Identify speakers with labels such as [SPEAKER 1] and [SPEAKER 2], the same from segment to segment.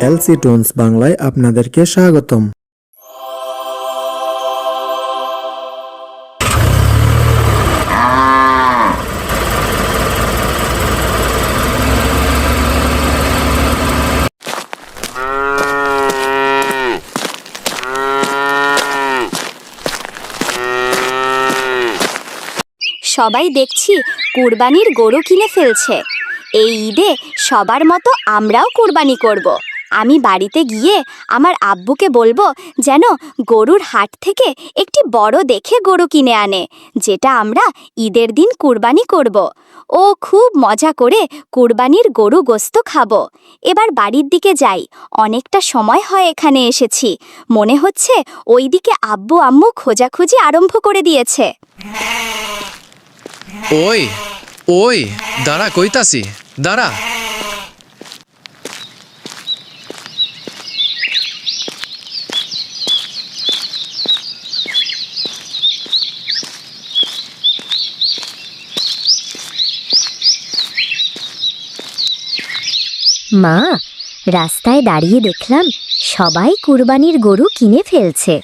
[SPEAKER 1] LC tones বাংলায় আপনাদেরকে স্বাগতম
[SPEAKER 2] সবাই দেখছি কুরবানির গরু কিনে ফেলছে এই ঈদে সবার মতো আমরাও কুরবানি করব। আমি বাড়িতে গিয়ে আমার আব্বুকে বলব যেন গরুর হাট থেকে একটি বড় দেখে গরু কিনে আনে, যেটা আমরা ঈদের দিন কুরবানি করব। ও খুব মজা করে কুরবানির গরু গোস্ত খাব। এবার বাড়ির দিকে যাই, অনেকটা সময় হয় এখানে এসেছি। মনে হচ্ছে ওইদিকে আব্বু আম্মু খোঁজাখুঁজি আরম্ভ করে দিয়েছে।
[SPEAKER 3] ওই ওই, দাঁড়া কইতাছি, দাঁড়া।
[SPEAKER 2] মা রাস্তায় দাঁড়িয়ে দেখলাম সবাই কুরবানির গরু কিনে ফেলছে।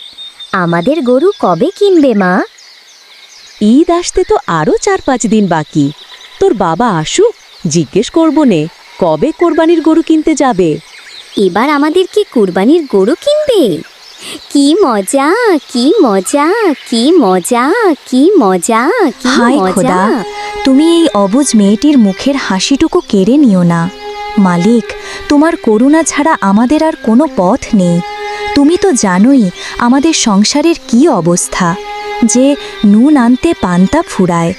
[SPEAKER 2] আমাদের গরু কবে কিনবে মা?
[SPEAKER 4] ঈদ আসতে তো আরও চার পাঁচ দিন বাকি। তোর বাবা আসুক জিজ্ঞেস করব নে কবে কোরবানির গরু কিনতে যাবে?
[SPEAKER 2] এবার আমাদের কি কুরবানির গরু কিনবে? কি মজা কি মজা কি মজা কি মজা কি
[SPEAKER 5] হায়
[SPEAKER 2] মজা।
[SPEAKER 5] খোদা তুমি এই অবুজ মেয়েটির মুখের হাসিটুকু কেড়ে নিও না। মালিক তোমার করুণা ছাড়া আমাদের আর কোনো পথ নেই। তুমি তো জানোই আমাদের সংসারের কি অবস্থা যে নুন আনতে পান্তা ফুরায়।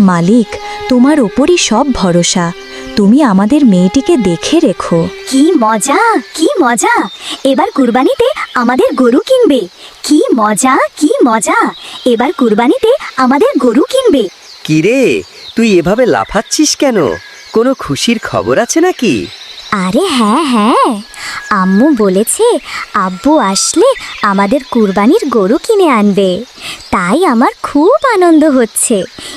[SPEAKER 5] মালিক তোমার ওপরই সব ভরসা তুমি আমাদের মেয়েটিকে দেখে রেখো।
[SPEAKER 2] কি মজা কি মজা এবার কুরবানিতে আমাদের গরু কিনবে। কি মজা কি মজা এবার কুরবানিতে আমাদের গরু কিনবে।
[SPEAKER 6] কিরে তুই এভাবে লাফাচ্ছিস কেন? কোনো খুশির খবর আছে নাকি?
[SPEAKER 2] আরে হ্যাঁ হ্যাঁ। আম্মু বলেছে আব্বু আসলে আমাদের কুরবানির গরু কিনে আনবে। তাই আমার খুব আনন্দ হচ্ছে।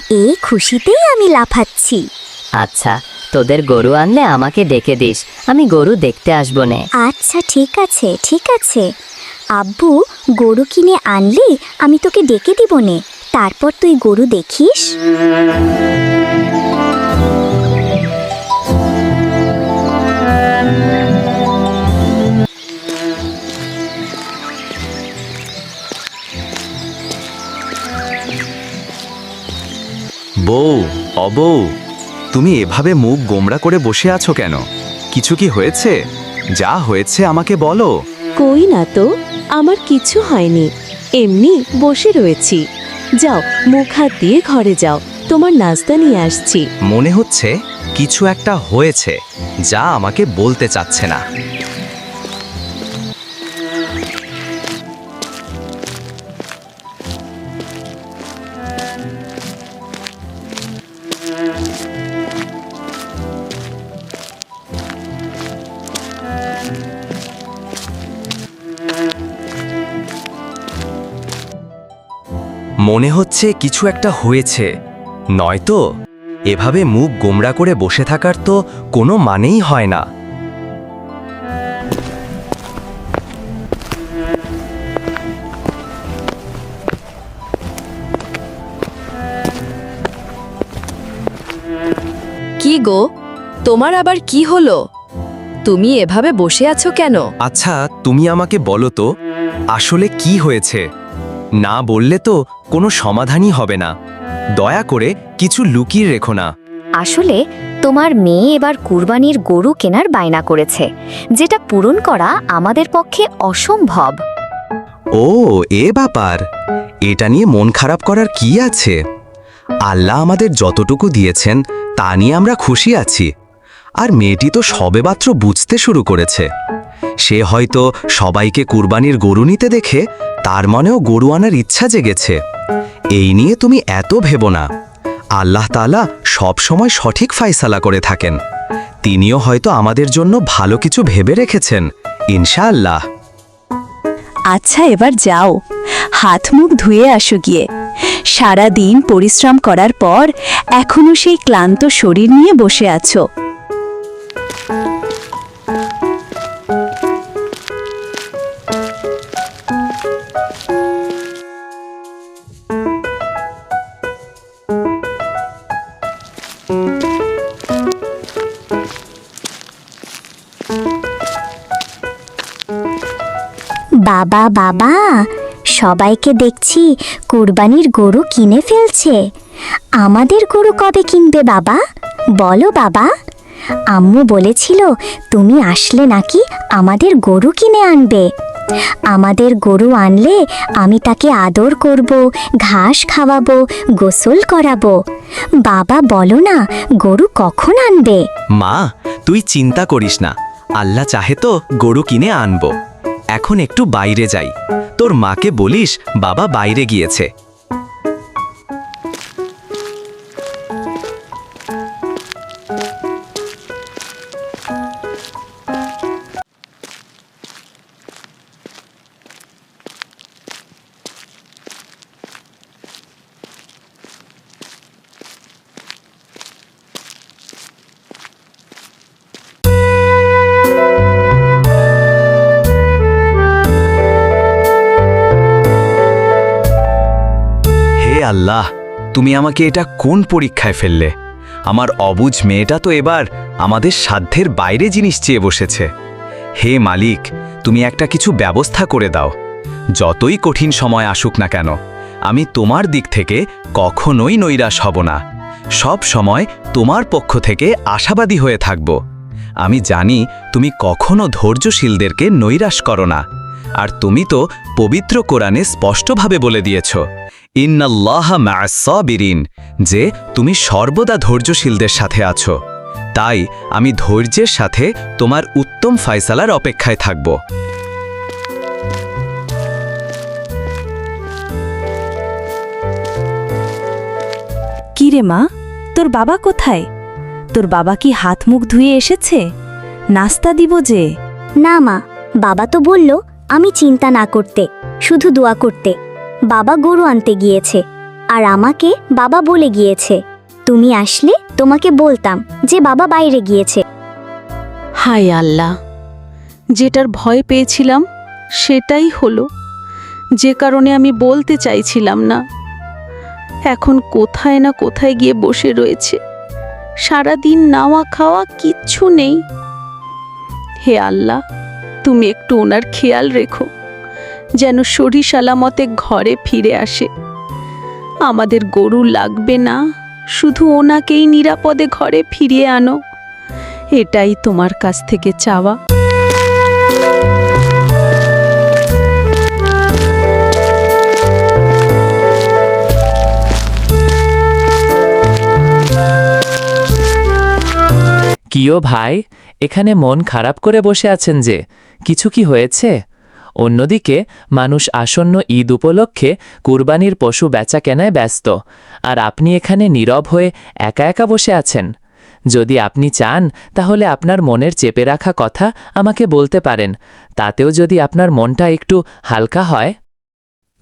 [SPEAKER 2] এই খুশিতেই আমি লাফাচ্ছি।
[SPEAKER 7] আচ্ছা তোদের গরু আনলে আমাকে ডেকে দিস। আমি গরু দেখতে আসব নে।
[SPEAKER 2] আচ্ছা ঠিক আছে ঠিক আছে। আব্বু গরু কিনে আনলি আমি তোকে ডেকে দিব নে। তারপর তুই গরু দেখিস?
[SPEAKER 8] বউ অবৌ তুমি এভাবে মুখ গোমড়া করে বসে আছো কেন? কিছু কি হয়েছে? যা হয়েছে আমাকে বলো।
[SPEAKER 4] কই না তো আমার কিছু হয়নি। এমনি বসে রয়েছি। যাও মুখ হাত দিয়ে ঘরে যাও। তোমার নাস্তা নিয়ে আসছি।
[SPEAKER 8] মনে হচ্ছে কিছু একটা হয়েছে যা আমাকে বলতে চাচ্ছে না। মনে হচ্ছে কিছু একটা হয়েছে। নয়তো এভাবে মুখ গোমরা করে বসে থাকার তো কোনো মানেই হয় না।
[SPEAKER 4] কি গো? তোমার আবার কি হলো? তুমি এভাবে বসে আছো কেন?
[SPEAKER 8] আচ্ছা তুমি আমাকে বলো তো আসলে কি হয়েছে? না বললে তো কোনো সমাধানই হবে না। দয়া করে কিছু লুকিয়ে রেখো না।
[SPEAKER 2] আসলে তোমার মেয়ে এবার কুরবানির গরু কেনার বায়না করেছে যেটা পূরণ করা আমাদের পক্ষে অসম্ভব।
[SPEAKER 8] ও এ ব্যাপার। এটা নিয়ে মন খারাপ করার কি আছে? আল্লাহ আমাদের যতটুকু দিয়েছেন তা নিয়ে আমরা খুশি আছি। আর মেয়েটি তো সবেমাত্র বুঝতে শুরু করেছে। সে হয়তো সবাইকে কুরবানির গরু নিতে দেখে তার মনেও গরু আনার ইচ্ছা জেগেছে। এই নিয়ে তুমি এত ভেবো না। আল্লাহ তালা সব সময় সঠিক ফাইসালা করে থাকেন। তিনিও হয়তো আমাদের জন্য ভালো কিছু ভেবে রেখেছেন, ইনশাআল্লাহ।
[SPEAKER 5] আচ্ছা এবার যাও। হাত মুখ ধুয়ে আসো গিয়ে। সারা দিন পরিশ্রম করার পর এখনও সেই ক্লান্ত শরীর নিয়ে বসে আছো।
[SPEAKER 2] বাবা বাবা, সবাইকে দেখছি কুরবানির গরু কিনে ফেলছে। আমাদের গরু কবে কিনবে বাবা? বলো বাবা। আম্মু বলেছিল, তুমি আসলে নাকি আমাদের গরু কিনে আনবে। আমাদের গরু আনলে আমি তাকে আদর করব, ঘাস খাওয়াবো, গোসল করাবো। বাবা, বলো না, গরু কখন আনবে?
[SPEAKER 8] মা, তুই চিন্তা করিস না। আল্লাহ চাহে তো গরু কিনে আনব। এখন একটু বাইরে যাই। তোর মাকে বলিস বাবা বাইরে গিয়েছে। আল্লাহ, তুমি আমাকে এটা কোন পরীক্ষায় ফেললে? আমার অবুঝ মেয়েটা তো এবার আমাদের সাধ্যের বাইরে জিনিস চেয়ে বসেছে। হে মালিক, তুমি একটা কিছু ব্যবস্থা করে দাও। যতই কঠিন সময় আসুক না কেন, আমি তোমার দিক থেকে কখনোই নৈরাশ হব না। সব সময় তোমার পক্ষ থেকে আশাবাদী হয়ে থাকব। আমি জানি তুমি কখনো ধৈর্যশীলদেরকে নৈরাশ করো না, আর তুমি তো পবিত্র কোরআনে স্পষ্টভাবে বলে দিয়েছ। ইন্নাল্লাহ মাসাবিরিন যে তুমি সর্বদা ধৈর্যশীলদের সাথে আছো। তাই আমি ধৈর্যের সাথে তোমার উত্তম ফায়সালার অপেক্ষায় থাকব।
[SPEAKER 9] কি রে মা? তোর বাবা কোথায়? তোর বাবা কি হাত মুখ ধুয়ে এসেছে? নাস্তা দিব যে?
[SPEAKER 2] না মা বাবা তো বলল আমি চিন্তা না করতে শুধু দোয়া করতে। বাবা গরু আনতে গিয়েছে। আর আমাকে বাবা বলে গিয়েছে, তুমি আসলে তোমাকে বলতাম যে বাবা বাইরে গিয়েছে।
[SPEAKER 9] হায় আল্লাহ, যেটার ভয় পেয়েছিলাম সেটাই হলো। যে কারণে আমি বলতে চাইছিলাম না। এখন কোথায় না কোথায় গিয়ে বসে রয়েছে। সারাদিন নাওয়া খাওয়া কিচ্ছু নেই। হে আল্লাহ, তুমি একটু ওনার খেয়াল রেখো। যেন সরি সালামতে ঘরে ফিরে আসে। আমাদের গরু লাগবে না, শুধু ওনাকেই নিরাপদে ঘরে ফিরিয়ে আনো। এটাই তোমার কাছ থেকে চাওয়া।
[SPEAKER 10] কিও ভাই, এখানে মন খারাপ করে বসে আছেন যে, কিছু কি হয়েছে? অন্যদিকে, মানুষ আসন্ন ঈদ উপলক্ষে কুরবানির পশু বেচা কেনায় ব্যস্ত। আর আপনি এখানে নীরব হয়ে একা একা বসে আছেন। যদি আপনি চান, তাহলে আপনার মনের চেপে রাখা কথা আমাকে বলতে পারেন। তাতেও যদি আপনার মনটা একটু হালকা হয়।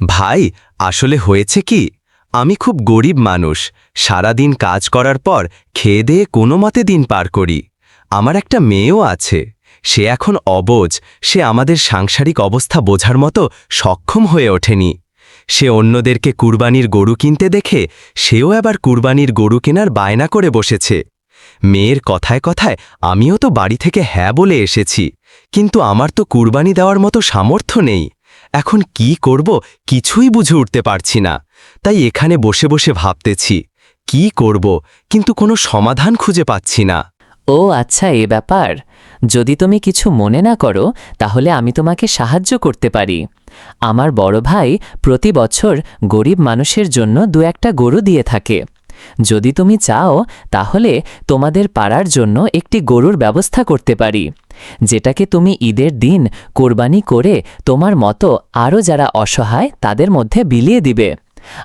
[SPEAKER 8] ভাই, আসলে হয়েছে কি? আমি খুব গরিব মানুষ। সারাদিন কাজ করার পর খেয়ে দেয়ে কোনো মতে দিন পার করি। আমার একটা মেয়েও আছে। সে এখন অবোজ, সে আমাদের সাংসারিক অবস্থা বোঝার মতো সক্ষম হয়ে ওঠেনি। সে অন্যদেরকে কুরবানির গরু কিনতে দেখে, সেও এবার কুরবানির গরু কেনার বায়না করে বসেছে। মেয়ের কথায় কথায়, আমিও তো বাড়ি থেকে হ্যাঁ বলে এসেছি, কিন্তু আমার তো কুরবানি দেওয়ার মতো সামর্থ্য নেই। এখন কি করব কিছুই বুঝে উঠতে পারছি না। তাই এখানে বসে বসে ভাবতেছি, কি করব? কিন্তু কোনো সমাধান খুঁজে পাচ্ছি না।
[SPEAKER 10] ও আচ্ছা এ ব্যাপার। যদি তুমি কিছু মনে না করো, তাহলে আমি তোমাকে সাহায্য করতে পারি। আমার বড় ভাই প্রতি বছর গরিব মানুষের জন্য দু একটা গরু দিয়ে থাকে। যদি তুমি চাও, তাহলে তোমাদের পাড়ার জন্য একটি গরুর ব্যবস্থা করতে পারি, যেটাকে তুমি ঈদের দিন কোরবানি করে তোমার মতো আরও যারা অসহায়, তাদের মধ্যে বিলিয়ে দিবে।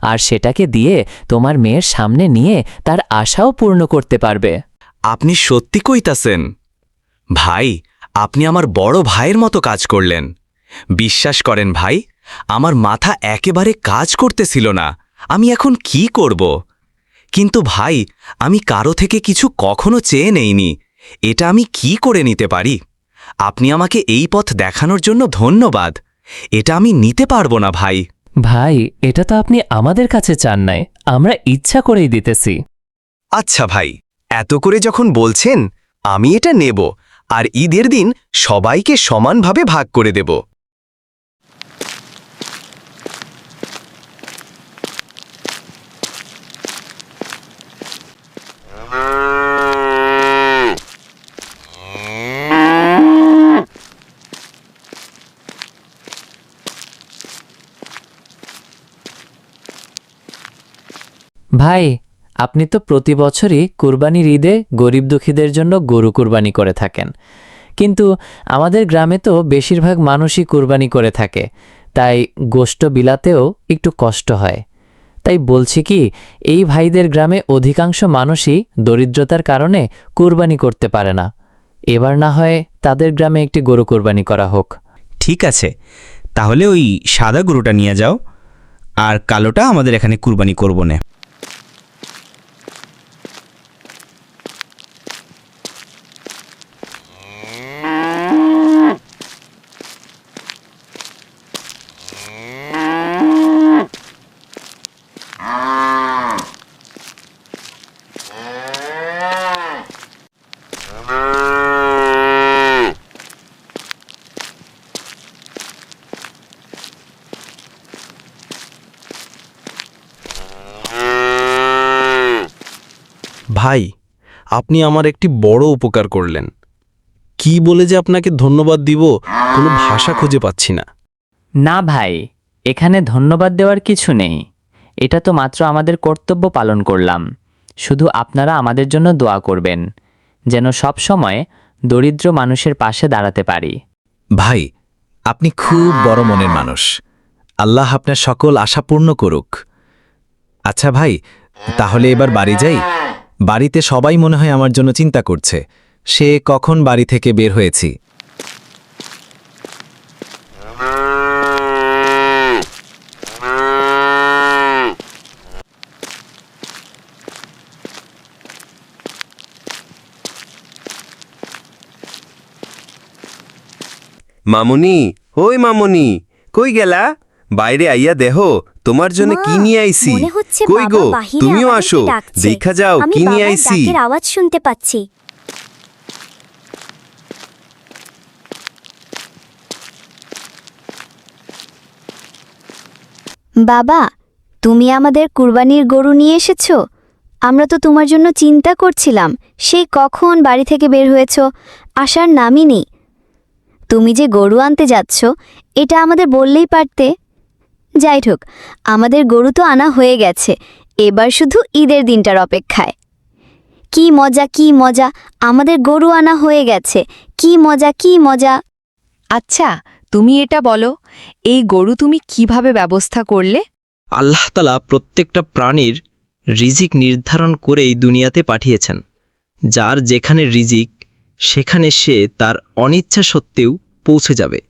[SPEAKER 10] আর সেটাকে দিয়ে তোমার মেয়ের সামনে নিয়ে তার আশাও পূর্ণ করতে পারবে।
[SPEAKER 8] আপনি সত্যি কইতাছেন? ভাই আপনি আমার বড় ভাইয়ের মতো কাজ করলেন। বিশ্বাস করেন ভাই আমার মাথা একেবারে কাজ করতেছিল না। আমি এখন কি করব? কিন্তু ভাই আমি কারও থেকে কিছু কখনো চেয়ে নেইনি। এটা আমি কি করে নিতে পারি? আপনি আমাকে এই পথ দেখানোর জন্য ধন্যবাদ। এটা আমি নিতে পারব না ভাই।
[SPEAKER 10] ভাই এটা তো আপনি আমাদের কাছে চান নাই। আমরা ইচ্ছা করেই দিতেছি।
[SPEAKER 8] আচ্ছা ভাই। এত করে যখন বলছেন, আমি এটা নেব আর ঈদের দিন সবাইকে সমানভাবে ভাগ করে দেব।
[SPEAKER 10] ভাই আপনি তো প্রতি বছরই কুরবানির ঈদে গরিব দুঃখীদের জন্য গরু কুরবানি করে থাকেন। কিন্তু আমাদের গ্রামে তো বেশিরভাগ মানুষই কুরবানি করে থাকে। তাই গোষ্ঠ বিলাতেও একটু কষ্ট হয়। তাই বলছি কি, এই ভাইদের গ্রামে অধিকাংশ মানুষই দরিদ্রতার কারণে কুরবানি করতে পারে না। এবার না হয় তাদের গ্রামে একটি গরু কুরবানি করা হোক।
[SPEAKER 3] ঠিক আছে, তাহলে ওই সাদা গরুটা নিয়ে যাও। আর কালোটা আমাদের এখানে কুরবানি করব না।
[SPEAKER 11] ভাই আপনি আমার একটি বড় উপকার করলেন। কি বলে যে আপনাকে ধন্যবাদ দিব কোনো ভাষা খুঁজে পাচ্ছি না।
[SPEAKER 10] না ভাই এখানে ধন্যবাদ দেওয়ার কিছু নেই। এটা তো মাত্র আমাদের কর্তব্য পালন করলাম। শুধু আপনারা আমাদের জন্য দোয়া করবেন যেন সব সময় দরিদ্র মানুষের পাশে দাঁড়াতে পারি।
[SPEAKER 8] ভাই আপনি খুব বড় মনের মানুষ। আল্লাহ আপনার সকল আশা পূর্ণ করুক। আচ্ছা ভাই তাহলে এবার বাড়ি যাই? বাড়িতে সবাই মনে হয় আমার জন্য চিন্তা করছে। সে কখন বাড়ি থেকে বের হয়েছি?
[SPEAKER 12] মামুনি, ওই মামুনি, কই গেলা? বাইরে আইয়া দেহ। তোমার জন্য কি নিয়ে আইছি
[SPEAKER 7] মনে হচ্ছে
[SPEAKER 12] কই
[SPEAKER 7] বাবা
[SPEAKER 12] গো?
[SPEAKER 7] বাহিরে
[SPEAKER 12] তুমিও
[SPEAKER 7] আমাদেরকে
[SPEAKER 12] আসো।
[SPEAKER 7] ডাকছে।
[SPEAKER 12] দেখা যাও
[SPEAKER 7] আমি
[SPEAKER 12] কি নিয়ে
[SPEAKER 7] বাবার
[SPEAKER 12] আইছি
[SPEAKER 7] ডাকের আওয়াজ শুনতে পাচ্ছি। বাবা তুমি আমাদের কুরবানির গরু নিয়ে এসেছ? আমরা তো তোমার জন্য চিন্তা করছিলাম সেই কখন বাড়ি থেকে বের হয়েছ? আসার নামই নেই। তুমি যে গরু আনতে যাচ্ছ এটা আমাদের বললেই পারতে। যাই হোক আমাদের গরু তো আনা হয়ে গেছে। এবার শুধু ঈদের দিনটার অপেক্ষায়। কি মজা কি মজা আমাদের গরু আনা হয়ে গেছে। কি মজা কি মজা।
[SPEAKER 4] আচ্ছা তুমি এটা বলো এই গরু তুমি কীভাবে ব্যবস্থা করলে?
[SPEAKER 11] আল্লাহ তালা প্রত্যেকটা প্রাণীর রিজিক নির্ধারণ করেই দুনিয়াতে পাঠিয়েছেন। যার যেখানে রিজিক সেখানে সে তার অনিচ্ছা সত্ত্বেও পৌঁছে যাবে।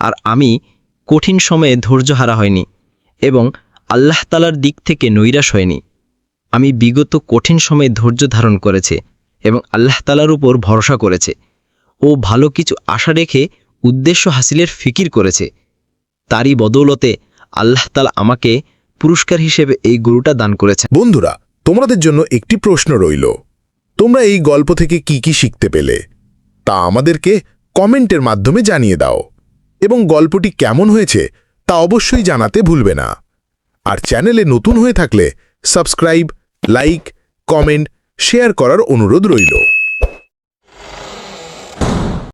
[SPEAKER 11] আর আমি কঠিন সময়ে ধৈর্য হারা হয়নি। এবং আল্লাহ তালার দিক থেকে নৈরাশ হয়নি। আমি বিগত কঠিন সময়ে ধৈর্য ধারণ করেছে এবং আল্লাহ তালার উপর ভরসা করেছে। ও ভালো কিছু আশা রেখে উদ্দেশ্য হাসিলের ফিকির করেছে। তারই বদৌলতে আল্লাহ তালা আমাকে পুরস্কার হিসেবে এই গরুটা দান করেছে
[SPEAKER 13] বন্ধুরা, তোমাদের জন্য একটি প্রশ্ন রইল। তোমরা এই গল্প থেকে কি কি শিখতে পেলে? তা আমাদেরকে কমেন্টের মাধ্যমে জানিয়ে দাও। এবং গল্পটি কেমন হয়েছে তা অবশ্যই জানাতে ভুলবে না। আর চ্যানেলে নতুন হয়ে থাকলে সাবস্ক্রাইব, লাইক, কমেন্ট, শেয়ার করার অনুরোধ রইল।